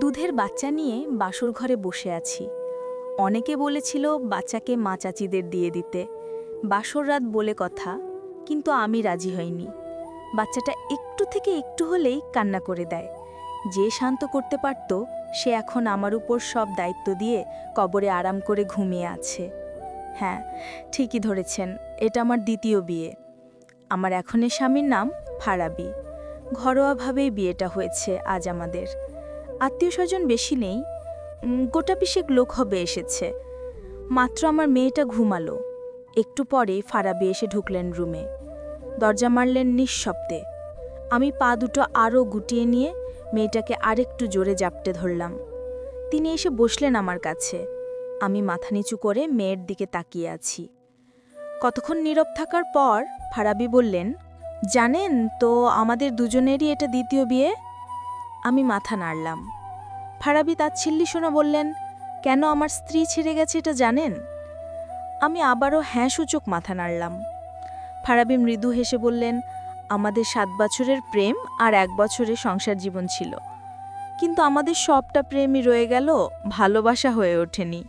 দুধের বাচ্চা নিয়ে বাসর ঘরে বসে আছি। অনেকে বলেছিল, বাচ্চাকে মা চাচিদের দিয়ে দিতে। বাসর রাত বলে কথা, কিন্তু আমি রাজি হইনি। বাচ্চাটা একটু থেকে একটু হলেই কান্না করে দেয়। যে শান্ত করতে পারত, সে এখন আমার উপর সব দায়িত্ব দিয়ে কবরে আরাম করে ঘুমিয়ে আছে। হ্যাঁ ঠিকই ধরেছেন, এটা আমার দ্বিতীয় বিয়ে। আমার এখনের স্বামীর নাম ফারাবি। ঘরোয়াভাবেই বিয়েটা হয়েছে আজ আমাদের। আত্মীয় স্বজন বেশি নেই গোটা পিসেক লোক হবে এসেছে। মাত্র আমার মেয়েটা ঘুমালো। একটু পরে ফারাবি এসে ঢুকলেন রুমে। দরজা মারলেন নিঃশব্দে। আমি পা দুটো আরও গুটিয়ে নিয়ে মেয়েটাকে আরেকটু জোরে জাপটে ধরলাম। তিনি এসে বসলেন আমার কাছে। আমি মাথা নিচু করে মেয়ের দিকে তাকিয়ে আছি। কতক্ষণ নীরব থাকার পর ফারাবি বললেন, জানেন তো, আমাদের দুজনেরই এটা দ্বিতীয় বিয়ে? আমি মাথা নাড়লাম। ফারাবি তাচ্ছিল্লি শুনে বললেন, কেন আমার স্ত্রী ছেড়ে গেছে এটা জানেন? আমি আবারও হ্যাঁ সূচক মাথা নাড়লাম। ফারাবি মৃদু হেসে বললেন, আমাদের সাত বছরের প্রেম আর এক বছরের সংসার জীবন ছিল। কিন্তু আমাদের সবটা প্রেমই রয়ে গেল, ভালোবাসা হয়ে ওঠেনি।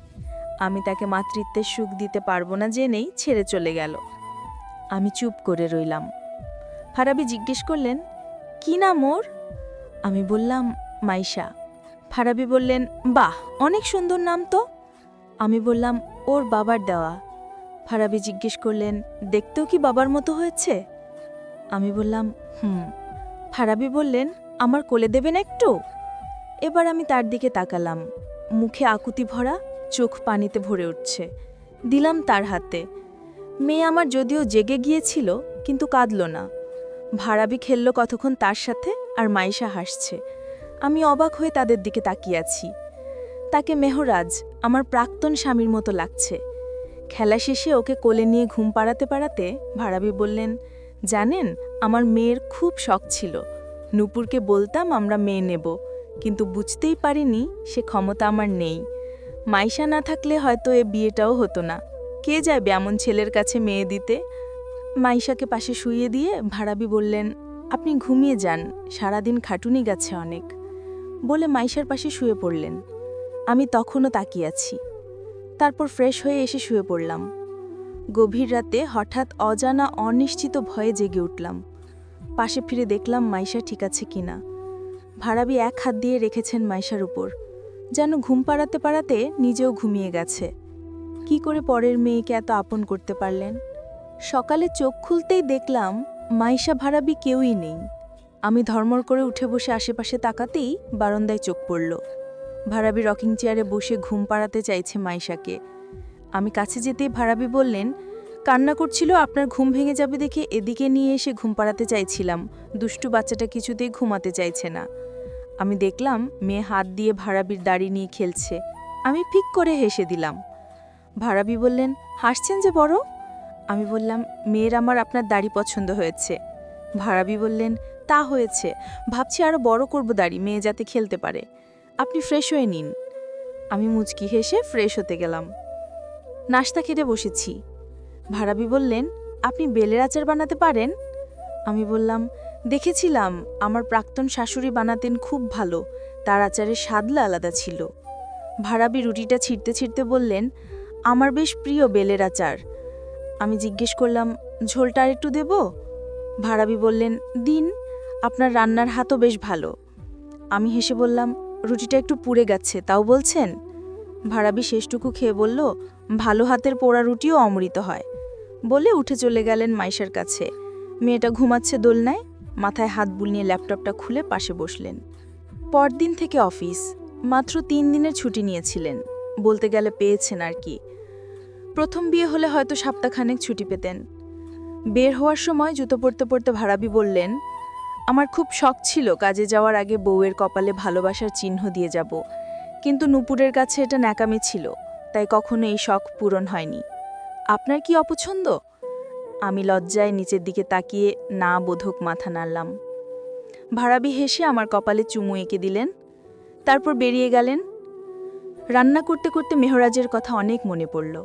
আমি তাকে মাতৃত্বের সুখ দিতে পারব না জেনেই ছেড়ে চলে গেল। আমি চুপ করে রইলাম। ফারাবি জিজ্ঞেস করলেন, কি নাম ওর? আমি বললাম, মাইশা। ফারাবি বললেন, বাহ, অনেক সুন্দর নাম তো। আমি বললাম, ওর বাবার দেওয়া। ফারাবি জিজ্ঞেস করলেন, দেখতেও কি বাবার মতো হয়েছে? আমি বললাম, হুম। ফারাবি বললেন, আমার কোলে দেবেন একটু? এবার আমি তার দিকে তাকালাম। মুখে আকুতি ভরা, চোখ পানিতে ভরে উঠছে। দিলাম তার হাতে। মেয়ে আমার যদিও জেগে গিয়েছিল, কিন্তু কাঁদল না। ভাড়াবি খেলল কতক্ষণ তার সাথে আর মাইশা হাসছে। আমি অবাক হয়ে তাদের দিকে তাকিয়ে আছি। তাকে মেহরাজ, আমার প্রাক্তন স্বামীর মতো লাগছে। খেলা শেষে ওকে কোলে নিয়ে ঘুম পাড়াতে পাড়াতে ভাড়াবি বললেন, জানেন, আমার মেয়ের খুব শখ ছিল। নূপুরকে বলতাম আমরা মেয়ে নেব, কিন্তু বুঝতেই পারিনি সে ক্ষমতা আমার নেই। মাইশা না থাকলে হয়তো এ বিয়েটাও হতো না। কে যাবে এমন ছেলের কাছে মেয়ে দিতে? মাইশাকে পাশে শুইয়ে দিয়ে ভাড়াবি বললেন, আপনি ঘুমিয়ে যান, সারাদিন খাটুনি গেছে অনেক। বলে মাইশার পাশে শুয়ে পড়লেন। আমি তখনও তাকিয়ে আছি। তারপর ফ্রেশ হয়ে এসে শুয়ে পড়লাম। গভীর রাতে হঠাৎ অজানা, অনিশ্চিত ভয়ে জেগে উঠলাম। পাশে ফিরে দেখলাম মাইশা ঠিক আছে কিনা। ভাড়াবি এক হাত দিয়ে রেখেছেন মাইশার উপর। যেন ঘুম পাড়াতে পাড়াতে নিজেও ঘুমিয়ে গেছে। কি করে পরের মেয়েকে এত আপন করতে পারলেন? সকালে চোখ খুলতেই দেখলাম মাইশা ভাড়াবি কেউই নেই। আমি ধর্মর করে উঠে বসে আশেপাশে তাকাতেই বারান্দায় চোখ পড়ল। ভাড়াবি রকিং চেয়ারে বসে ঘুম পাড়াতে চাইছে মাইশাকে। আমি কাছে যেতেই ভাড়াবি বললেন, কান্না করছিল, আপনার ঘুম ভেঙে যাবে দেখে এদিকে নিয়ে এসে ঘুম পাড়াতে চাইছিলাম। দুষ্টু বাচ্চাটা কিছুতেই ঘুমাতে চাইছে না। আমি দেখলাম মেয়ে হাত দিয়ে ভাড়াবির দাড়ি নিয়ে খেলছে। আমি ফিক করে হেসে দিলাম। ভাড়াবি বললেন, হাসছেন যে বড়? আমি বললাম, মেয়ের আমার আপনার দাড়ি পছন্দ হয়েছে। ভাড়াবি বললেন, তা হয়েছে। ভাবছি আরও বড় করব দাড়ি, মেয়ে যাতে খেলতে পারে। আপনি ফ্রেশ হয়ে নিন। আমি মুচকি হেসে ফ্রেশ হতে গেলাম। নাস্তা খেতে বসেছি। ভাড়াবি বললেন, আপনি বেলের আচার বানাতে পারেন? আমি বললাম, দেখেছিলাম, আমার প্রাক্তন শাশুড়ি বানাতেন খুব ভালো। তার আচারের স্বাদলা আলাদা ছিল। ভাড়াবি রুটিটা ছিঁড়তে ছিঁড়তে বললেন, আমার বেশ প্রিয় বেলের আচার। আমি জিজ্ঞেস করলাম, ঝোলটা আর একটু দেব? ভাড়াবি বললেন, দিন, আপনার রান্নার হাতও বেশ ভালো। আমি হেসে বললাম, রুটিটা একটু পুড়ে গেছে, তাও বলছেন? ভাড়াবি শেষটুকু খেয়ে বলল, ভালো হাতের পোড়া রুটিও অমৃত হয়। বলে উঠে চলে গেলেন মাইশার কাছে। মেয়েটা ঘুমাচ্ছে দোলনায়, মাথায় হাত বুলিয়ে ল্যাপটপটা খুলে পাশে বসলেন। পরদিন থেকে অফিস, মাত্র তিন দিনের ছুটি নিয়েছিলেন, বলতে গেলে পেয়েছেন আর কি। প্রথম বিয়ে হলে হয়তো সপ্তাহখানেক ছুটি পেতেন। বের হওয়ার সময় জুতো পরতে পরতে ভাড়াবি বললেন, আমার খুব শখ ছিল কাজে যাওয়ার আগে বউয়ের কপালে ভালোবাসার চিহ্ন দিয়ে যাব। কিন্তু নুপুরের কাছে এটা ন্যাকামি ছিল, তাই কখনো এই শখ পূরণ হয়নি। আপনার কি অপছন্দ? আমি লজ্জায় নিচের দিকে তাকিয়ে না বোধক মাথা নাড়লাম। ভাড়াবি হেসে আমার কপালে চুমু এঁকে দিলেন, তারপর বেরিয়ে গেলেন। রান্না করতে করতে মেহরাজের কথা অনেক মনে পড়ল।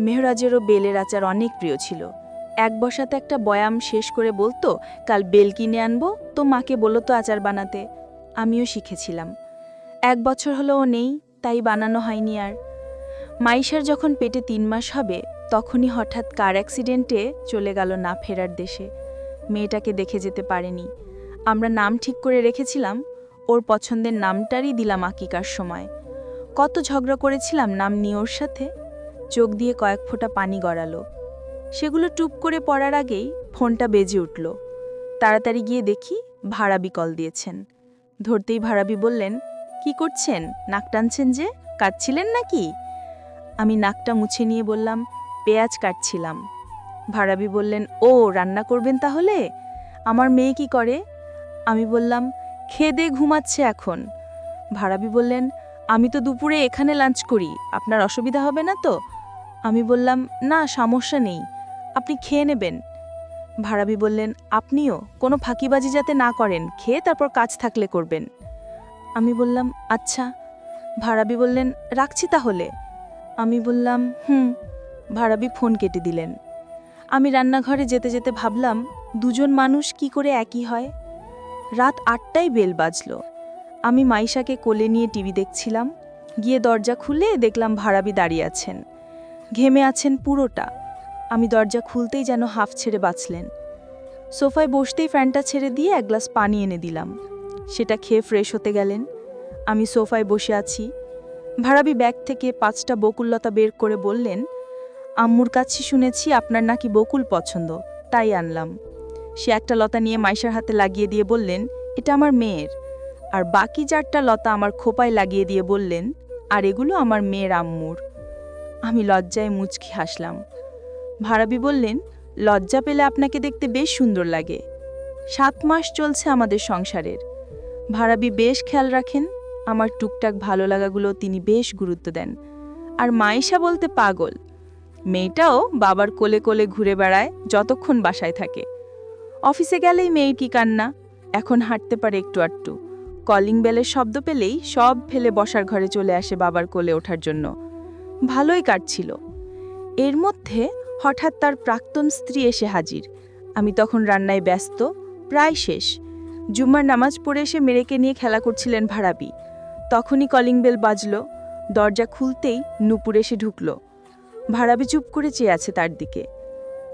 মেহরাজেরও বেলের আচার অনেক প্রিয় ছিল। এক বসাতে একটা বয়াম শেষ করে বলতো, কাল বেল কিনে আনব, তো মাকে বলো তো আচার বানাতে। আমিও শিখেছিলাম। এক বছর হলো ও নেই, তাই বানানো হয়নি আর। মাইশার যখন পেটে তিন মাস হবে, তখনই হঠাৎ কার অ্যাক্সিডেন্টে চলে গেল না ফেরার দেশে। মেয়েটাকে দেখে যেতে পারেনি। আমরা নাম ঠিক করে রেখেছিলাম, ওর পছন্দের নামটারই দিলাম আকিকার সময়। কত ঝগড়া করেছিলাম নাম নিয়ে ওর সাথে। চোখ দিয়ে কয়েক ফোঁটা পানি গড়ালো। সেগুলো টুপ করে পড়ার আগেই ফোনটা বেজে উঠল। তাড়াতাড়ি গিয়ে দেখি ভাড়াবি কল দিয়েছেন। ধরতেই ভাড়াবি বললেন, কি করছেন? নাক টানছেন যে? কাটছিলেন নাকি? আমি নাকটা মুছে নিয়ে বললাম, পেঁয়াজ কাটছিলাম। ভাড়াবি বললেন, ও, রান্না করবেন তাহলে? আমার মেয়ে কি করে? আমি বললাম খেদে ঘুমাচ্ছে এখন। ভাড়াবি বললেন, আমি তো দুপুরে এখানে লাঞ্চ করি, আপনার অসুবিধা হবে না তো? আমি বললাম, না, সমস্যা নেই। আপনি খেয়ে নেবেন। ভাড়াবি বললেন, আপনিও? কোনো ফাঁকিবাজি যাতে না করেন, খেয়ে তারপর কাজ থাকলে করবেন। আমি বললাম আচ্ছা। ভাড়াবি বললেন, রাখছি তাহলে। আমি বললাম, হুম। ভাড়াবি ফোন কেটে দিলেন। আমি রান্নাঘরে যেতে যেতে ভাবলাম, দুজন মানুষ কি করে একই হয়? রাত আটটায় বেল বাজলো। আমি মাইশাকে কোলে নিয়ে টিভি দেখছিলাম। গিয়ে দরজা খুলে দেখলাম ভাড়াবি দাঁড়িয়ে আছেন। ঘেমে আছেন পুরোটা। আমি দরজা খুলতেই যেন হাফ ছেড়ে বাঁচলেন। সোফায় বসতেই ফ্যানটা ছেড়ে দিয়ে এক গ্লাস পানি এনে দিলাম। সেটা খেয়ে ফ্রেশ হতে গেলেন। আমি সোফায় বসে আছি। ভাড়াবি ব্যাগ থেকে পাঁচটা বকুললতা বের করে বললেন, আম্মুর কাছে শুনেছি আপনার নাকি বকুল পছন্দ, তাই আনলাম। সে একটা লতা নিয়ে মাইশার হাতে লাগিয়ে দিয়ে বললেন, এটা আমার মেয়ের। আর বাকি চারটা লতা আমার খোপায় লাগিয়ে দিয়ে বললেন, আর এগুলো আমার মেয়ের আম্মুর। আমি লজ্জায় মুচকি হাসলাম। ভাড়াবি বললেন, লজ্জা পেলে আপনাকে দেখতে বেশ সুন্দর লাগে। সাত মাস চলছে আমাদের সংসারের। ভাড়াবি বেশ খেয়াল রাখেন, আমার টুকটাক ভালো লাগাগুলো তিনি বেশ গুরুত্ব দেন। আর মাইশা বলতে পাগল। মেয়েটাও বাবার কোলে কোলে ঘুরে বেড়ায়, যতক্ষণ বাসায় থাকে। অফিসে গেলেই মেয়ের কি কান্না? এখন হাঁটতে পারে একটু আটটু কলিং বেলের শব্দ পেলেই সব ফেলে বসার ঘরে চলে আসে বাবার কোলে ওঠার জন্য। ভালোই কাটছিল। এর মধ্যে হঠাৎ তার প্রাক্তন স্ত্রী এসে হাজির। আমি তখন রান্নায় ব্যস্ত, প্রায় শেষ। জুম্মার নামাজ পড়ে এসে মেরেকে নিয়ে খেলা করছিলেন ভাড়াবি। তখনই কলিং বেল বাজল, দরজা খুলতেই নুপুর এসে ঢুকল। ভাড়াবি চুপ করে চেয়ে আছে তার দিকে।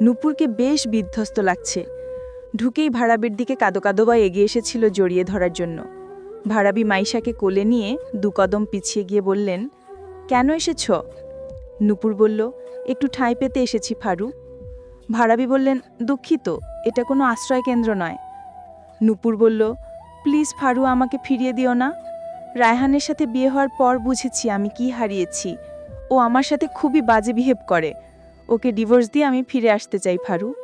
নুপুরকে বেশ বিধ্বস্ত লাগছে। ঢুকেই ভাড়াবির দিকে কাদো কাদোবা এগিয়ে এসেছিল জড়িয়ে ধরার জন্য। ভাড়াবি মাইশাকে কোলে নিয়ে দু কদম পিছিয়ে গিয়ে বললেন কেন এসেছ? নুপুর বলল, একটু ঠাঁই পেতে এসেছি ফারু। ভাড়াবি বললেন, দুঃখিত, এটা কোনো আশ্রয় কেন্দ্র নয়। নুপুর বলল, প্লিজ ফারু, আমাকে ফিরিয়ে দিও না। রায়হানের সাথে বিয়ে হওয়ার পর বুঝেছি আমি কি হারিয়েছি। ও আমার সাথে খুবই বাজে বিহেভ করে। ওকে ডিভোর্স দিয়ে আমি ফিরে আসতে চাই ফারু।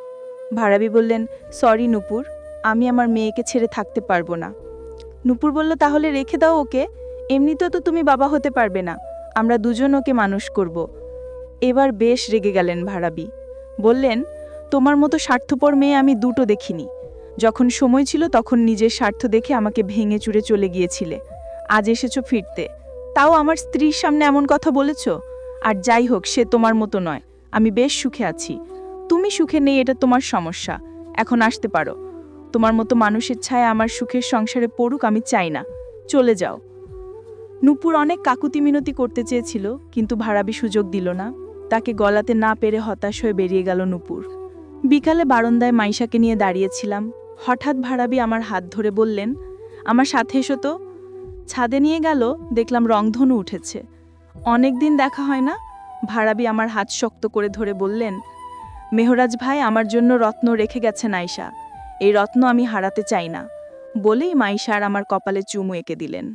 ভাড়াবি বললেন, সরি নুপুর, আমি আমার মেয়েকে ছেড়ে থাকতে পারব না। নুপুর বলল, তাহলে রেখে দাও ওকে, এমনিতেও তো তুমি বাবা হতে পারবে না। আমরা দুজন ওকে মানুষ করব। এবার বেশ রেগে গেলেন ভাড়াবি। বললেন, তোমার মতো স্বার্থপর মেয়ে আমি দুটো দেখিনি। যখন সময় ছিল তখন নিজের স্বার্থ দেখে আমাকে ভেঙে চুরে চলে গিয়েছিলে। আজ এসেছ ফিরতে। তাও আমার স্ত্রীর সামনে এমন কথা বলেছ? আর যাই হোক, সে তোমার মতো নয়। আমি বেশ সুখে আছি। তুমি সুখে নেই এটা তোমার সমস্যা। এখন আসতে পারো। তোমার মতো মানুষের ছায়া আমার সুখের সংসারে পড়ুক, আমি চাই না। চলে যাও। নূপুর অনেক কাকুতি মিনতি করতে চেয়েছিল, কিন্তু ভাড়াবি সুযোগ দিল না। তাকে গলাতে না পেরে হতাশ হয়ে বেরিয়ে গেল নূপুর। বিকালে বারান্দায় মাইশাকে নিয়ে দাঁড়িয়েছিলাম। হঠাৎ ভাড়াবি আমার হাত ধরে বললেন, আমার সাথে এসো তো। ছাদে নিয়ে গেল, দেখলাম রংধনু উঠেছে। অনেক দিন দেখা হয় না? ভাড়াবি আমার হাত শক্ত করে ধরে বললেন, মেহরাজ ভাই আমার জন্য রত্ন রেখে গেছেন আয়শা। এই রত্ন আমি হারাতে চাই না। বলেই মাইশা আর আমার কপালে চুমু এঁকে দিলেন।